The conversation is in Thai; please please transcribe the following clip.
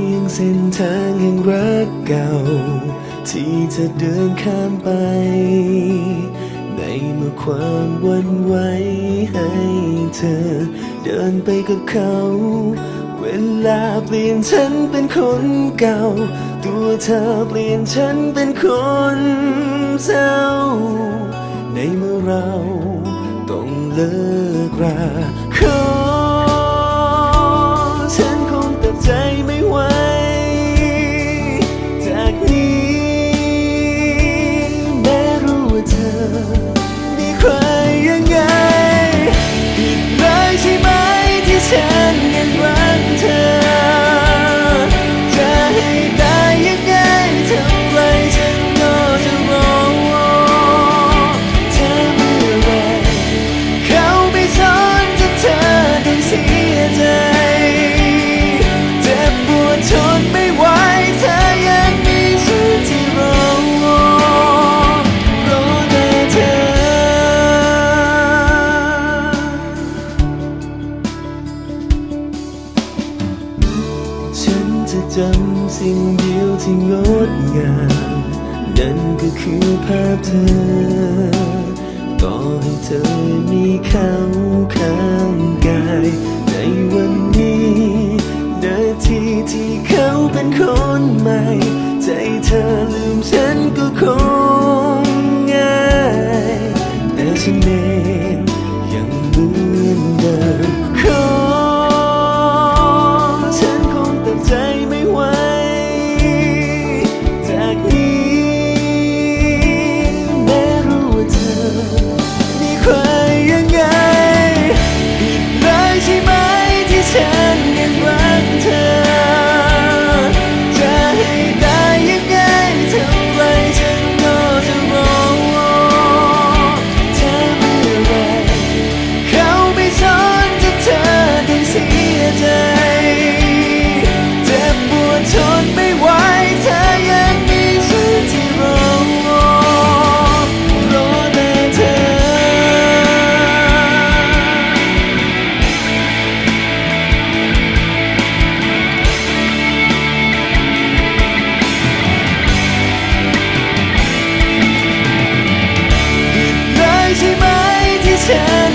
ียงเส้นทางแห่งรักเก่า ที่เธอเดินข้ามไป ในเมื่อความหวันไหวให้เธอ เดินไปกับเขา เวลาเปลี่ยนฉันเป็นคนเก่า ตัวเธอเปลี่ยนฉันเป็นคนเศร้า ในเมื่อเราต้องเลิกรา จำสิ่งเดียวที่งดงามนั่นก็คือภาพเธอ ต่อให้เธอมีเขาข้างกาย ในวันนี้นาทีที่เขาเป็นคนใหม่ ใจเธอลืมฉันก็คง Yeah.